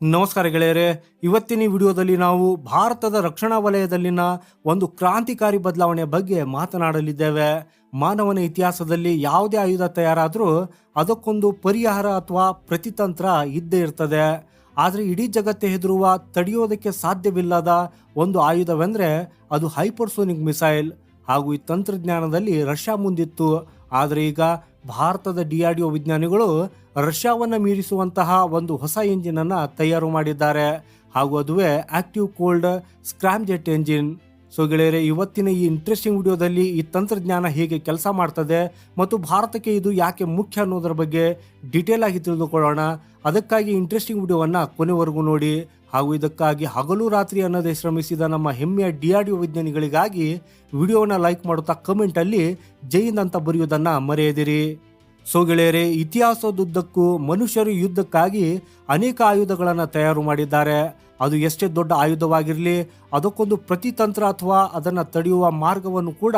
ನಮಸ್ಕಾರ ಗೆಳೆಯರೆ, ಇವತ್ತಿನ ವಿಡಿಯೋದಲ್ಲಿ ನಾವು ಭಾರತದ ರಕ್ಷಣಾ ವಲಯದಲ್ಲಿನ ಒಂದು ಕ್ರಾಂತಿಕಾರಿ ಬದಲಾವಣೆಯ ಬಗ್ಗೆ ಮಾತನಾಡಲಿದ್ದೇವೆ. ಮಾನವನ ಇತಿಹಾಸದಲ್ಲಿ ಯಾವುದೇ ಆಯುಧ ತಯಾರಾದರೂ ಅದಕ್ಕೊಂದು ಪರಿಹಾರ ಅಥವಾ ಪ್ರತಿತಂತ್ರ ಇದ್ದೇ ಇರ್ತದೆ. ಆದರೆ ಇಡೀ ಜಗತ್ತೇ ಹೆದರುವ ತಡೆಯೋದಕ್ಕೆ ಸಾಧ್ಯವಿಲ್ಲದ ಒಂದು ಆಯುಧವೆಂದರೆ ಅದು ಹೈಪರ್ಸೋನಿಕ್ ಮಿಸೈಲ್. ಹಾಗೂ ಈ ತಂತ್ರಜ್ಞಾನದಲ್ಲಿ ರಷ್ಯಾ ಮುಂದಿತ್ತು. ಆದರೆ ಈಗ ಭಾರತದ ಡಿಆರ್ಡಿಒ ವಿಜ್ಞಾನಿಗಳು ರಷ್ಯಾವನ್ನು ಮೀರಿಸುವಂತಹ ಒಂದು ಹೊಸ ಇಂಜಿನ್ ಅನ್ನು ತಯಾರು ಮಾಡಿದ್ದಾರೆ. ಹಾಗೂ ಅದುವೇ active cold scram jet engine. So ಗೆಳೆಯರೆ, ಇವತ್ತಿನ ಈ ಇಂಟ್ರೆಸ್ಟಿಂಗ್ ವಿಡಿಯೋದಲ್ಲಿ ಈ ತಂತ್ರಜ್ಞಾನ ಹೇಗೆ ಕೆಲಸ ಮಾಡ್ತದೆ ಮತ್ತು ಭಾರತಕ್ಕೆ ಇದು ಯಾಕೆ ಮುಖ್ಯ ಅನ್ನೋದರ ಬಗ್ಗೆ ಡೀಟೇಲ್ ಆಗಿ ತಿಳಿದುಕೊಳ್ಳೋಣ. ಅದಕ್ಕಾಗಿ ಇಂಟ್ರೆಸ್ಟಿಂಗ್ ವಿಡಿಯೋವನ್ನು ಕೊನೆವರೆಗೂ ನೋಡಿ. ಹಾಗೂ ಇದಕ್ಕಾಗಿ ಹಗಲು ರಾತ್ರಿ ಅನ್ನದೇ ಶ್ರಮಿಸಿದ ನಮ್ಮ ಹೆಮ್ಮೆಯ ಡಿ ಆರ್ ವಿಜ್ಞಾನಿಗಳಿಗಾಗಿ ವಿಡಿಯೋನ ಲೈಕ್ ಮಾಡುತ್ತಾ ಕಮೆಂಟಲ್ಲಿ ಜೈನ್ ಅಂತ ಬರೆಯುವುದನ್ನು ಮರೆಯದಿರಿ. ಸೊ ಗೆಳೆಯರೆ, ಇತಿಹಾಸದುದ್ದಕ್ಕೂ ಮನುಷ್ಯರು ಯುದ್ಧಕ್ಕಾಗಿ ಅನೇಕ ಆಯುಧಗಳನ್ನು ತಯಾರು ಮಾಡಿದ್ದಾರೆ. ಅದು ಎಷ್ಟೇ ದೊಡ್ಡ ಆಯುಧವಾಗಿರಲಿ, ಅದಕ್ಕೊಂದು ಪ್ರತಿತಂತ್ರ ಅಥವಾ ಅದನ್ನು ತಡೆಯುವ ಮಾರ್ಗವನ್ನು ಕೂಡ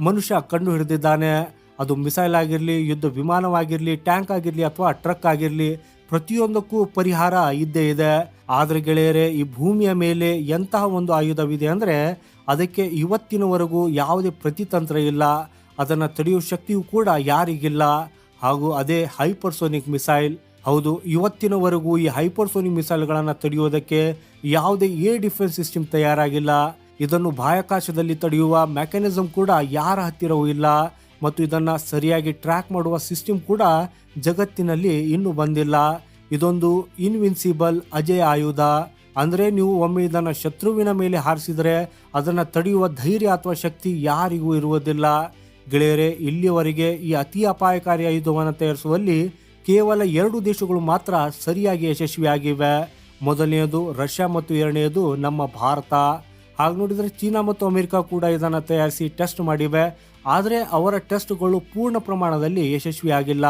ಮನುಷ್ಯ ಕಂಡು ಹಿಡಿದಿದ್ದಾನೆ ಅದು ಮಿಸೈಲ್ ಆಗಿರಲಿ, ಯುದ್ಧ ವಿಮಾನವಾಗಿರಲಿ, ಟ್ಯಾಂಕ್ ಆಗಿರಲಿ ಅಥವಾ ಟ್ರಕ್ ಆಗಿರಲಿ, ಪ್ರತಿಯೊಂದಕ್ಕೂ ಪರಿಹಾರ ಇದ್ದೇ ಇದೆ. ಆದರೆ ಗೆಳೆಯರೆ, ಈ ಭೂಮಿಯ ಮೇಲೆ ಎಂತಹ ಒಂದು ಆಯುಧವಿದೆ ಅಂದರೆ ಅದಕ್ಕೆ ಇವತ್ತಿನವರೆಗೂ ಯಾವುದೇ ಪ್ರತಿತಂತ್ರ ಇಲ್ಲ. ಅದನ್ನು ತಡೆಯುವ ಶಕ್ತಿಯೂ ಕೂಡ ಯಾರಿಗಿಲ್ಲ. ಹಾಗೂ ಅದೇ ಹೈಪರ್ಸೋನಿಕ್ ಮಿಸೈಲ್. ಹೌದು, ಇವತ್ತಿನವರೆಗೂ ಈ ಹೈಪರ್ಸೋನಿಕ್ ಮಿಸೈಲ್ಗಳನ್ನು ತಡೆಯುವುದಕ್ಕೆ ಯಾವುದೇ ಏರ್ ಡಿಫೆನ್ಸ್ ಸಿಸ್ಟಮ್ ತಯಾರಾಗಿಲ್ಲ. ಇದನ್ನು ಬಾಹ್ಯಾಕಾಶದಲ್ಲಿ ತಡೆಯುವ ಮೆಕ್ಯಾನಿಸಮ್ ಕೂಡ ಯಾರ ಹತ್ತಿರವೂ ಇಲ್ಲ. ಮತ್ತು ಇದನ್ನು ಸರಿಯಾಗಿ ಟ್ರ್ಯಾಕ್ ಮಾಡುವ ಸಿಸ್ಟಮ್ ಕೂಡ ಜಗತ್ತಿನಲ್ಲಿ ಇನ್ನೂ ಬಂದಿಲ್ಲ. ಇದೊಂದು ಇನ್ವಿನ್ಸಿಬಲ್ ಅಜಯ ಆಯುಧ. ಅಂದರೆ ನೀವು ಒಮ್ಮೆ ಇದನ್ನು ಶತ್ರುವಿನ ಮೇಲೆ ಹಾರಿಸಿದರೆ ಅದನ್ನು ತಡೆಯುವ ಧೈರ್ಯ ಅಥವಾ ಶಕ್ತಿ ಯಾರಿಗೂ ಇರುವುದಿಲ್ಲ. ಗೆಳೆಯರೆ, ಇಲ್ಲಿಯವರೆಗೆ ಈ ಅತಿ ಅಪಾಯಕಾರಿ ಆಯುಧವನ್ನು ತಯಾರಿಸುವಲ್ಲಿ ಕೇವಲ ಎರಡು ದೇಶಗಳು ಮಾತ್ರ ಸರಿಯಾಗಿ ಯಶಸ್ವಿಯಾಗಿವೆ. ಮೊದಲನೆಯದು ರಷ್ಯಾ ಮತ್ತು ಎರಡನೆಯದು ನಮ್ಮ ಭಾರತ. ಹಾಗೆ ನೋಡಿದರೆ ಚೀನಾ ಮತ್ತು ಅಮೆರಿಕ ಕೂಡ ಇದನ್ನು ತಯಾರಿಸಿ ಟೆಸ್ಟ್ ಮಾಡಿವೆ. ಆದರೆ ಅವರ ಟೆಸ್ಟ್ಗಳು ಪೂರ್ಣ ಪ್ರಮಾಣದಲ್ಲಿ ಯಶಸ್ವಿಯಾಗಿಲ್ಲ.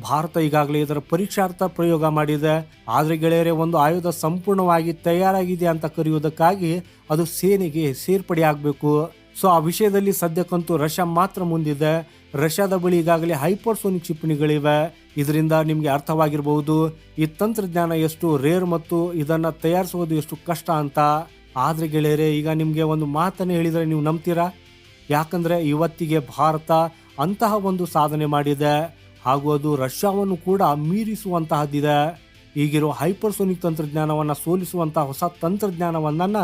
ಭಾರತ ಈಗಾಗಲೇ ಇದರ ಪರೀಕ್ಷಾರ್ಥ ಪ್ರಯೋಗ ಮಾಡಿದೆ. ಆದರೆ ಗೆಳೆಯರೇ, ಒಂದು ಆಯುಧ ಸಂಪೂರ್ಣವಾಗಿ ತಯಾರಾಗಿದೆ ಅಂತ ಕರೆಯುವುದಕ್ಕಾಗಿ ಅದು ಸೇನೆಗೆ ಸೇರ್ಪಡೆಯಾಗಬೇಕು ಸೊ, ಆ ವಿಷಯದಲ್ಲಿ ಸದ್ಯಕ್ಕಂತೂ ರಷ್ಯಾ ಮಾತ್ರ ಮುಂದಿದೆ. ರಷ್ಯಾದ ಬಳಿ ಈಗಾಗಲೇ ಹೈಪರ್ಸೋನಿಕ್ ಕ್ಷಿಪಣಿಗಳಿವೆ. ಇದರಿಂದ ನಿಮಗೆ ಅರ್ಥವಾಗಿರಬಹುದು ಈ ತಂತ್ರಜ್ಞಾನ ಎಷ್ಟು ರೇರ್ ಮತ್ತು ಇದನ್ನು ತಯಾರಿಸುವುದು ಎಷ್ಟು ಕಷ್ಟ ಅಂತ. ಆದರೆ ಗೆಳೆಯರೆ, ಈಗ ನಿಮಗೆ ಒಂದು ಮಾತನ್ನು ಹೇಳಿದರೆ ನೀವು ನಂಬ್ತೀರಾ? ಯಾಕಂದರೆ ಇವತ್ತಿಗೆ ಭಾರತ ಅಂತಹ ಒಂದು ಸಾಧನೆ ಮಾಡಿದೆ. ಹಾಗೂ ಅದು ರಷ್ಯಾವನ್ನು ಕೂಡ ಮೀರಿಸುವಂತಹದ್ದಿದೆ. ಈಗಿರೋ ಹೈಪರ್ಸೋನಿಕ್ ತಂತ್ರಜ್ಞಾನವನ್ನು ಸೋಲಿಸುವಂತಹ ಹೊಸ ತಂತ್ರಜ್ಞಾನವನ್ನ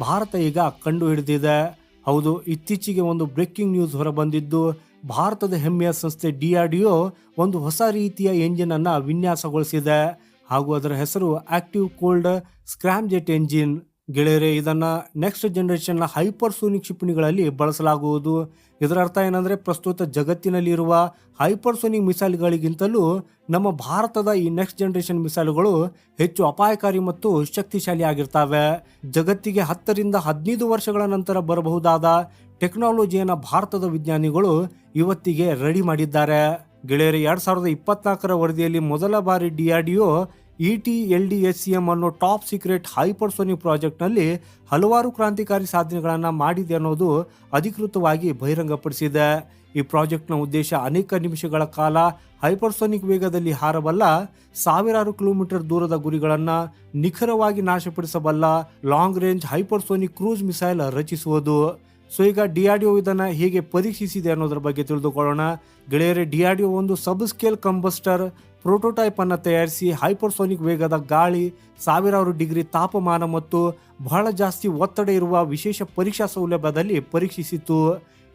ಭಾರತ ಈಗ ಕಂಡು ಹಿಡಿದಿದೆ ಹೌದು, ಇತ್ತೀಚೆಗೆ ಒಂದು ಬ್ರೇಕಿಂಗ್ ನ್ಯೂಸ್ ಹೊರಬಂದಿದ್ದು, ಭಾರತದ ಹೆಮ್ಮೆಯ ಸಂಸ್ಥೆ ಡಿ ಆರ್ ಡಿ ಒಂದು ಹೊಸ ರೀತಿಯ ಎಂಜಿನ್ ಅನ್ನು ವಿನ್ಯಾಸಗೊಳಿಸಿದೆ. ಹಾಗೂ ಅದರ ಹೆಸರು active cold scram jet engine. ಗೆಳೆಯರೆ, ಇದನ್ನು ನೆಕ್ಸ್ಟ್ ಜನರೇಷನ್ನ ಹೈಪರ್ಸೋನಿಕ್ ಕ್ಷಿಪಣಿಗಳಲ್ಲಿ ಬಳಸಲಾಗುವುದು. ಇದರ ಅರ್ಥ ಏನಂದರೆ, ಪ್ರಸ್ತುತ ಜಗತ್ತಿನಲ್ಲಿರುವ ಹೈಪರ್ಸೋನಿಕ್ ಮಿಸೈಲ್ಗಳಿಗಿಂತಲೂ ನಮ್ಮ ಭಾರತದ ಈ ನೆಕ್ಸ್ಟ್ ಜನರೇಷನ್ ಮಿಸೈಲ್ಗಳು ಹೆಚ್ಚು ಅಪಾಯಕಾರಿ ಮತ್ತು ಶಕ್ತಿಶಾಲಿ ಆಗಿರ್ತವೆ. ಜಗತ್ತಿಗೆ ಹತ್ತರಿಂದ ಹದಿನೈದು ವರ್ಷಗಳ ನಂತರ ಬರಬಹುದಾದ ಟೆಕ್ನಾಲಜಿಯನ್ನು ಭಾರತದ ವಿಜ್ಞಾನಿಗಳು ಇವತ್ತಿಗೆ ರೆಡಿ ಮಾಡಿದ್ದಾರೆ. ಗೆಳೆಯರ, ಎರಡು ಸಾವಿರದ ಇಪ್ಪತ್ನಾಲ್ಕರ ವರದಿಯಲ್ಲಿ ಮೊದಲ ಬಾರಿ DRDO E T, L D, S C M ಅನ್ನೋ ಟಾಪ್ ಸೀಕ್ರೆಟ್ ಹೈಪರ್ಸೋನಿಕ್ ಪ್ರಾಜೆಕ್ಟ್ನಲ್ಲಿ ಹಲವಾರು ಕ್ರಾಂತಿಕಾರಿ ಸಾಧನೆಗಳನ್ನು ಮಾಡಿದೆ ಅನ್ನೋದು ಅಧಿಕೃತವಾಗಿ ಬಹಿರಂಗಪಡಿಸಿದೆ. ಈ ಪ್ರಾಜೆಕ್ಟ್ನ ಉದ್ದೇಶ ಅನೇಕ ನಿಮಿಷಗಳ ಕಾಲ ಹೈಪರ್ಸೋನಿಕ್ ವೇಗದಲ್ಲಿ ಹಾರಬಲ್ಲ ಸಾವಿರಾರು ಕಿಲೋಮೀಟರ್ ದೂರದ ಗುರಿಗಳನ್ನು ನಿಖರವಾಗಿ ನಾಶಪಡಿಸಬಲ್ಲ long range hypersonic cruise missile ರಚಿಸುವುದು. ಸೊ ಈಗ ಡಿ ಆರ್ ಡಿ ಒ ಇದನ್ನ ಹೇಗೆ ಪರೀಕ್ಷಿಸಿದೆ ಅನ್ನೋದ್ರ ಬಗ್ಗೆ ತಿಳಿದುಕೊಳ್ಳೋಣ. ಗೆಳೆಯರೆ ಒ ಒಂದು ಸಬ್ ಸ್ಕೇಲ್ ಕಂಬಸ್ಟರ್ ಪ್ರೋಟೋಟೈಪ್ ಅನ್ನು ತಯಾರಿಸಿ ಹೈಪರ್ಸೋನಿಕ್ ವೇಗದ ಗಾಳಿ, ಸಾವಿರಾರು ಡಿಗ್ರಿ ತಾಪಮಾನ ಮತ್ತು ಬಹಳ ಜಾಸ್ತಿ ಒತ್ತಡ ಇರುವ ವಿಶೇಷ ಪರೀಕ್ಷಾ ಸೌಲಭ್ಯದಲ್ಲಿ ಪರೀಕ್ಷಿಸಿತು.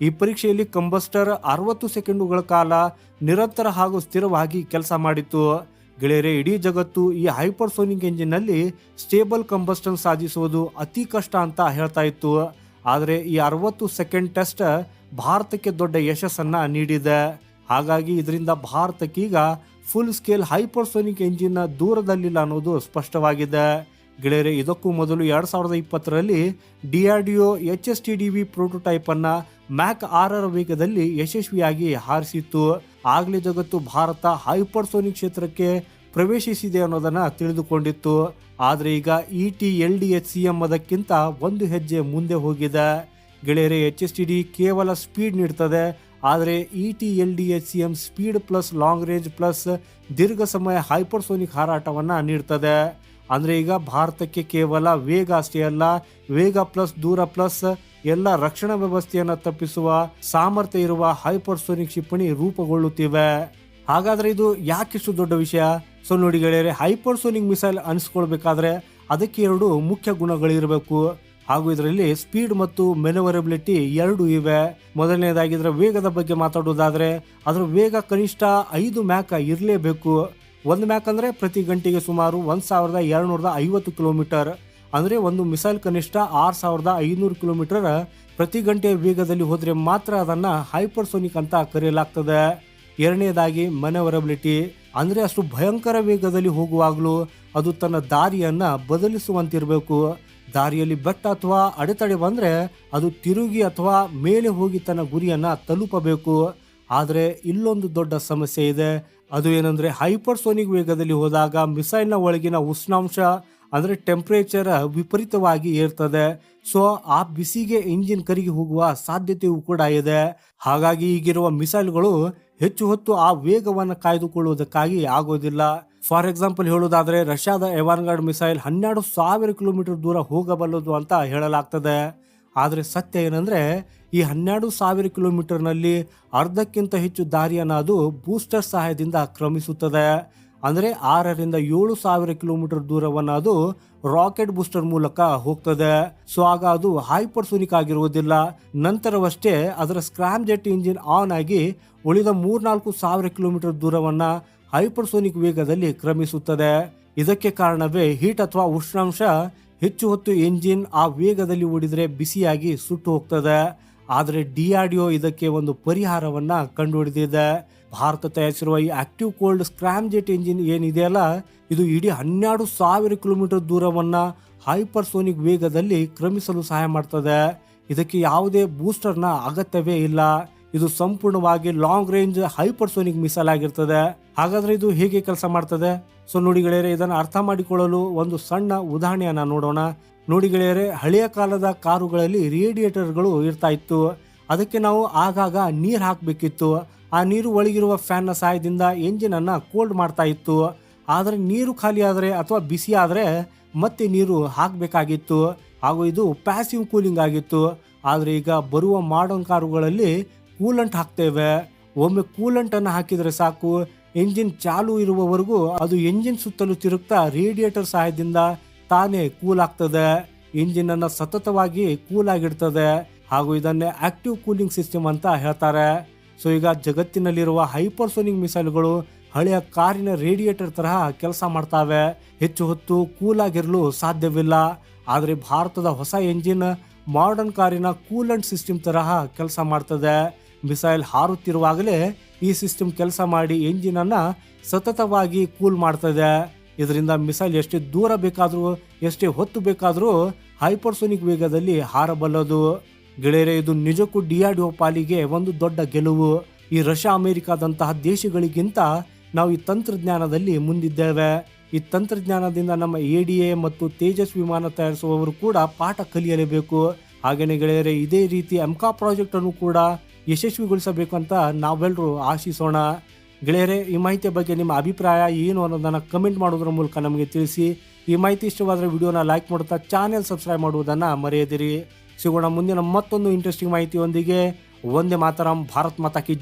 ಈ ಪರೀಕ್ಷೆಯಲ್ಲಿ ಕಂಬಸ್ಟರ್ ಅರವತ್ತು ಸೆಕೆಂಡುಗಳ ಕಾಲ ನಿರಂತರ ಹಾಗೂ ಸ್ಥಿರವಾಗಿ ಕೆಲಸ ಮಾಡಿತ್ತು ಗೆಳೆಯರೆ, ಇಡೀ ಜಗತ್ತು ಈ ಹೈಪರ್ಸೋನಿಕ್ ಎಂಜಿನ್ನಲ್ಲಿ ಸ್ಟೇಬಲ್ ಕಂಬಸ್ಟನ್ ಸಾಧಿಸುವುದು ಅತಿ ಕಷ್ಟ ಅಂತ ಹೇಳ್ತಾ ಇತ್ತು. ಆದರೆ ಈ ಅರವತ್ತು ಸೆಕೆಂಡ್ ಟೆಸ್ಟ್ ಭಾರತಕ್ಕೆ ದೊಡ್ಡ ಯಶಸ್ಸನ್ನು ನೀಡಿದೆ. ಹಾಗಾಗಿ ಇದರಿಂದ ಭಾರತಕ್ಕೀಗ ಫುಲ್ ಸ್ಕೇಲ್ ಹೈಪರ್ಸೋನಿಕ್ ಎಂಜಿನ್ ದೂರದಲ್ಲಿಲ್ಲ ಅನ್ನೋದು ಸ್ಪಷ್ಟವಾಗಿದೆ. ಗೆಳೆಯರೆ, ಇದಕ್ಕೂ ಮೊದಲು ಎರಡು ಸಾವಿರದ ಇಪ್ಪತ್ತರಲ್ಲಿ D R D O H S T D V prototype ಅನ್ನ ಮ್ಯಾಕ್ ಆರರ ವೇಗದಲ್ಲಿ ಯಶಸ್ವಿಯಾಗಿ ಹಾರಿಸಿತ್ತು. ಆಗಲೇ ಜಗತ್ತು ಭಾರತ ಹೈಪರ್ಸೋನಿಕ್ ಕ್ಷೇತ್ರಕ್ಕೆ ಪ್ರವೇಶಿಸಿದೆ ಅನ್ನೋದನ್ನು ತಿಳಿದುಕೊಂಡಿತ್ತು. ಆದರೆ ಈಗ E T L D H C M ಅದಕ್ಕಿಂತ ಒಂದು ಹೆಜ್ಜೆ ಮುಂದೆ ಹೋಗಿದೆ. ಗೆಳೆಯರೆ, ಎಚ್ ಎಸ್ ಟಿ ಡಿ ಕೇವಲ ಸ್ಪೀಡ್ ನೀಡ್ತದೆ. ಆದರೆ E T L D H C M speed plus long range plus ದೀರ್ಘ ಸಮಯ ಹೈಪರ್ಸೋನಿಕ್ ಹಾರಾಟವನ್ನು ನೀಡ್ತದೆ. ಅಂದರೆ ಈಗ ಭಾರತಕ್ಕೆ ಕೇವಲ ವೇಗ ಅಷ್ಟೇ ಅಲ್ಲ, ವೇಗ ಪ್ಲಸ್ ದೂರ ಪ್ಲಸ್ ಎಲ್ಲ ರಕ್ಷಣಾ ವ್ಯವಸ್ಥೆಯನ್ನು ತಪ್ಪಿಸುವ ಸಾಮರ್ಥ್ಯ ಇರುವ ಹೈಪರ್ಸೋನಿಕ್ ಕ್ಷಿಪಣಿ ರೂಪುಗೊಳ್ಳುತ್ತಿವೆ. ಹಾಗಾದರೆ ಇದು ಯಾಕಿಷ್ಟು ದೊಡ್ಡ ವಿಷಯ? ಸೊ ನೋಡಿ ಗೆಳೆಯರೆ, ಹೈಪರ್ಸೋನಿಕ್ ಮಿಸೈಲ್ ಅನಿಸ್ಕೊಳ್ಬೇಕಾದ್ರೆ ಅದಕ್ಕೆ ಎರಡು ಮುಖ್ಯ ಗುಣಗಳಿರಬೇಕು. ಹಾಗೂ ಇದರಲ್ಲಿ ಸ್ಪೀಡ್ ಮತ್ತು ಮೆನವರಬಿಲಿಟಿ ಎರಡು ಇವೆ. ಮೊದಲನೇದಾಗಿ ಇದರ ವೇಗದ ಬಗ್ಗೆ ಮಾತಾಡೋದಾದ್ರೆ, ಅದರ ವೇಗ ಕನಿಷ್ಠ ಐದು ಮ್ಯಾಕ್ ಇರಲೇಬೇಕು. ಒಂದು ಮ್ಯಾಕ್ ಅಂದ್ರೆ ಪ್ರತಿ ಗಂಟೆಗೆ ಸುಮಾರು ಒಂದ್ ಸಾವಿರದ ಎರಡ್ನೂರದ ಐವತ್ತು ಕಿಲೋಮೀಟರ್. ಅಂದ್ರೆ ಒಂದು ಮಿಸೈಲ್ ಕನಿಷ್ಠ ಆರ್ ಸಾವಿರದ ಐನೂರು ಕಿಲೋಮೀಟರ್ ಪ್ರತಿ ಗಂಟೆ ವೇಗದಲ್ಲಿ ಹೋದರೆ ಮಾತ್ರ ಅದನ್ನ ಹೈಪರ್ಸೋನಿಕ್ ಅಂತ ಕರೆಯಲಾಗ್ತದೆ. ಎರಡನೇದಾಗಿ ಮನೆವರಬಿಲಿಟಿ. ಅಂದ್ರೆ ಅಷ್ಟು ಭಯಂಕರ ವೇಗದಲ್ಲಿ ಹೋಗುವಾಗಲೂ ಅದು ತನ್ನ ದಾರಿಯನ್ನು ಬದಲಿಸುವಂತಿರಬೇಕು. ದಾರಿಯಲ್ಲಿ ಬೆಟ್ಟ ಅಥವಾ ಅಡೆತಡೆ ಬಂದರೆ ಅದು ತಿರುಗಿ ಅಥವಾ ಮೇಲೆ ಹೋಗಿ ತನ್ನ ಗುರಿಯನ್ನು ತಲುಪಬೇಕು. ಆದರೆ ಇಲ್ಲೊಂದು ದೊಡ್ಡ ಸಮಸ್ಯೆ ಇದೆ. ಅದು ಏನಂದರೆ ಹೈಪರ್ಸೋನಿಕ್ ವೇಗದಲ್ಲಿ ಹೋದಾಗ ಮಿಸೈಲ್ನ ಒಳಗಿನ ಉಷ್ಣಾಂಶ ಅಂದ್ರೆ ಟೆಂಪ್ರೇಚರ್ ವಿಪರೀತವಾಗಿ ಏರ್ತದೆ. ಸೊ ಆ ಬಿಸಿಗೆ ಇಂಜಿನ್ ಕರಿಗೆ ಹೋಗುವ ಸಾಧ್ಯತೆಯೂ ಕೂಡ ಇದೆ. ಹಾಗಾಗಿ ಈಗಿರುವ ಮಿಸೈಲ್ಗಳು ಹೆಚ್ಚು ಹೊತ್ತು ಆ ವೇಗವನ್ನು ಕಾಯ್ದುಕೊಳ್ಳುವುದಕ್ಕಾಗಿ ಆಗೋದಿಲ್ಲ. ಫಾರ್ ಎಕ್ಸಾಂಪಲ್ ಹೇಳುವುದಾದ್ರೆ, ರಷ್ಯಾದ ಎವಾನ್ಗಾರ್ಡ್ ಮಿಸೈಲ್ ಹನ್ನೆರಡು ಸಾವಿರ ಕಿಲೋಮೀಟರ್ ದೂರ ಹೋಗಬಲ್ಲದು ಅಂತ ಹೇಳಲಾಗ್ತದೆ. ಆದರೆ ಸತ್ಯ ಏನಂದ್ರೆ, ಈ ಹನ್ನೆರಡು ಸಾವಿರ ಕಿಲೋಮೀಟರ್ನಲ್ಲಿ ಅರ್ಧಕ್ಕಿಂತ ಹೆಚ್ಚು ದಾರಿಯನ್ನು ಅದು ಬೂಸ್ಟರ್ ಸಹಾಯದಿಂದ ಕ್ರಮಿಸುತ್ತದೆ. ಅಂದ್ರೆ ಆರರಿಂದ ಏಳು ಸಾವಿರ ಕಿಲೋಮೀಟರ್ ದೂರವನ್ನು ಅದು ರಾಕೆಟ್ ಬೂಸ್ಟರ್ ಮೂಲಕ ಹೋಗ್ತದೆ. ಸೊ ಆಗ ಅದು ಹೈಪರ್ಸೋನಿಕ್ ಆಗಿರುವುದಿಲ್ಲ. ನಂತರವಷ್ಟೇ ಅದರ ಸ್ಕ್ರಾಮ್ ಜೆಟ್ ಇಂಜಿನ್ ಆನ್ ಆಗಿ ಉಳಿದ ಮೂರ್ನಾಲ್ಕು ಸಾವಿರ ಕಿಲೋಮೀಟರ್ ದೂರವನ್ನ ಹೈಪರ್ಸೋನಿಕ್ ವೇಗದಲ್ಲಿ ಕ್ರಮಿಸುತ್ತದೆ. ಇದಕ್ಕೆ ಕಾರಣವೇ ಹೀಟ್ ಅಥವಾ ಉಷ್ಣಾಂಶ ಹೆಚ್ಚು ಹೊತ್ತು ಎಂಜಿನ್ ಆ ವೇಗದಲ್ಲಿ ಓಡಿದರೆ ಬಿಸಿಯಾಗಿ ಸುಟ್ಟು ಹೋಗ್ತದೆ. ಆದರೆ ಡಿಆರ್ಡಿಒ ಇದಕ್ಕೆ ಒಂದು ಪರಿಹಾರವನ್ನ ಕಂಡುಹಿಡಿದಿದೆ. ಭಾರತ ತಯಾರಿಸಿರುವ ಈ active cold scram jet engine ಏನಿದೆಯಲ್ಲ ಇದು ಇಡೀ ಹನ್ನೆರಡು ಸಾವಿರ ಕಿಲೋಮೀಟರ್ ದೂರವನ್ನ ಹೈಪರ್ಸೋನಿಕ್ ವೇಗದಲ್ಲಿ ಕ್ರಮಿಸಲು ಸಹಾಯ ಮಾಡ್ತದೆ. ಇದಕ್ಕೆ ಯಾವುದೇ ಬೂಸ್ಟರ್ನ ಅಗತ್ಯವೇ ಇಲ್ಲ. ಇದು ಸಂಪೂರ್ಣವಾಗಿ ಲಾಂಗ್ ರೇಂಜ್ ಹೈಪರ್ಸೋನಿಕ್ ಮಿಸೈಲ್ ಆಗಿರ್ತದೆ. ಹಾಗಾದ್ರೆ ಇದು ಹೇಗೆ ಕೆಲಸ ಮಾಡ್ತದೆ? ಸೊ ನೋಡಿ ಗೆಳೆಯರೆ, ಇದನ್ನು ಅರ್ಥ ಮಾಡಿಕೊಳ್ಳಲು ಒಂದು ಸಣ್ಣ ಉದಾಹರಣೆಯನ್ನ ನೋಡೋಣ. ನೋಡಿ ಗೆಳೆಯರೆ, ಹಳೆಯ ಕಾಲದ ಕಾರುಗಳಲ್ಲಿ ರೇಡಿಯೇಟರ್ಗಳು ಇರ್ತಾ ಇತ್ತು. ಅದಕ್ಕೆ ನಾವು ಆಗಾಗ ನೀರು ಹಾಕಬೇಕಿತ್ತು. ಆ ನೀರು ಒಳಗಿರುವ ಫ್ಯಾನ್ನ ಸಹಾಯದಿಂದ ಎಂಜಿನನ್ನು ಕೋಲ್ಡ್ ಮಾಡ್ತಾ ಇತ್ತು. ಆದರೆ ನೀರು ಖಾಲಿ ಆದರೆ ಅಥವಾ ಬಿಸಿ ಮತ್ತೆ ನೀರು ಹಾಕಬೇಕಾಗಿತ್ತು. ಹಾಗೂ ಇದು ಪ್ಯಾಸಿವ್ ಕೂಲಿಂಗ್ ಆಗಿತ್ತು. ಆದರೆ ಈಗ ಬರುವ ಮಾಡರ್ನ್ ಕಾರುಗಳಲ್ಲಿ ಕೂಲಂಟ್ ಹಾಕ್ತೇವೆ. ಒಮ್ಮೆ ಕೂಲಂಟನ್ನು ಹಾಕಿದರೆ ಸಾಕು. ಎಂಜಿನ್ ಚಾಲು ಇರುವವರೆಗೂ ಅದು ಎಂಜಿನ್ ಸುತ್ತಲೂ ತಿರುಗ್ತಾ ರೇಡಿಯೇಟರ್ ಸಹಾಯದಿಂದ ತಾನೇ ಕೂಲ್ ಆಗ್ತದೆ. ಇಂಜಿನ್ ಅನ್ನ ಸತತವಾಗಿ ಕೂಲ್ ಆಗಿಡ್ತದೆ. ಹಾಗೂ ಇದನ್ನೇ ಆಕ್ಟಿವ್ ಕೂಲಿಂಗ್ ಸಿಸ್ಟಮ್ ಅಂತ ಹೇಳ್ತಾರೆ. ಸೊ ಈಗ ಜಗತ್ತಿನಲ್ಲಿರುವ ಹೈಪರ್ಸೋನಿಕ್ ಮಿಸೈಲ್ಗಳು ಹಳೆಯ ಕಾರಿನ ರೇಡಿಯೇಟರ್ ತರಹ ಕೆಲಸ ಮಾಡ್ತಾವೆ. ಹೆಚ್ಚು ಹೊತ್ತು ಕೂಲ್ ಆಗಿರಲು ಸಾಧ್ಯವಿಲ್ಲ. ಆದರೆ ಭಾರತದ ಹೊಸ ಎಂಜಿನ್ ಮಾಡರ್ನ್ ಕಾರಿನ ಕೂಲೆಂಟ್ ಸಿಸ್ಟಮ್ ತರಹ ಕೆಲಸ ಮಾಡ್ತದೆ. ಮಿಸೈಲ್ ಹಾರುತ್ತಿರುವಾಗಲೇ ಈ ಸಿಸ್ಟಮ್ ಕೆಲಸ ಮಾಡಿ ಎಂಜಿನ್ ಅನ್ನ ಸತತವಾಗಿ ಕೂಲ್ ಮಾಡ್ತದೆ. ಇದರಿಂದ ಮಿಸೈಲ್ ಎಷ್ಟೇ ದೂರ ಬೇಕಾದರೂ, ಎಷ್ಟೇ ಹೊತ್ತು ಬೇಕಾದರೂ ಹೈಪರ್ಸೋನಿಕ್ ವೇಗದಲ್ಲಿ ಹಾರಬಲ್ಲದು. ಗೆಳೆಯರೆ, ಇದು ನಿಜಕ್ಕೂ ಡಿಆರ್ಡಿಒ ಪಾಲಿಗೆ ಒಂದು ದೊಡ್ಡ ಗೆಲುವು. ಈ ರಷ್ಯಾ, ಅಮೆರಿಕಾದಂತಹ ದೇಶಗಳಿಗಿಂತ ನಾವು ಈ ತಂತ್ರಜ್ಞಾನದಲ್ಲಿ ಮುಂದಿದ್ದೇವೆ. ಈ ತಂತ್ರಜ್ಞಾನದಿಂದ ನಮ್ಮ ಎ ಡಿ ಎ ಮತ್ತು ತೇಜಸ್ ವಿಮಾನ ತಯಾರಿಸುವವರು ಕೂಡ ಪಾಠ ಕಲಿಯಲೇಬೇಕು. ಹಾಗೆಯೇ ಗೆಳೆಯರೆ, ಇದೇ ರೀತಿ ಎಮ್ಕಾ ಪ್ರಾಜೆಕ್ಟ್ ಅನ್ನು ಕೂಡ ಯಶಸ್ವಿಗೊಳಿಸಬೇಕು ಅಂತ ನಾವೆಲ್ಲರೂ ಆಶಿಸೋಣ. ಗೆಳೆಯರೆ, ಈ ಮಾಹಿತಿಯ ಬಗ್ಗೆ ನಿಮ್ಮ ಅಭಿಪ್ರಾಯ ಏನು ಅನ್ನೋದನ್ನು ಕಮೆಂಟ್ ಮಾಡೋದ್ರ ಮೂಲಕ ನಮಗೆ ತಿಳಿಸಿ. ಈ ಮಾಹಿತಿ ಇಷ್ಟವಾದರೆ ವಿಡಿಯೋನ ಲೈಕ್ ಮಾಡುತ್ತಾ ಚಾನೆಲ್ ಸಬ್ಸ್ಕ್ರೈಬ್ ಮಾಡುವುದನ್ನು ಮರೆಯದಿರಿ. ಸಿಗೋಣ ಮುಂದಿನ ಮತ್ತೊಂದು ಇಂಟ್ರೆಸ್ಟಿಂಗ್ ಮಾಹಿತಿಯೊಂದಿಗೆ. ಒಂದೇ ಮಾತರಂ ಭಾರತ್ ಮಾತಾ ಕಿ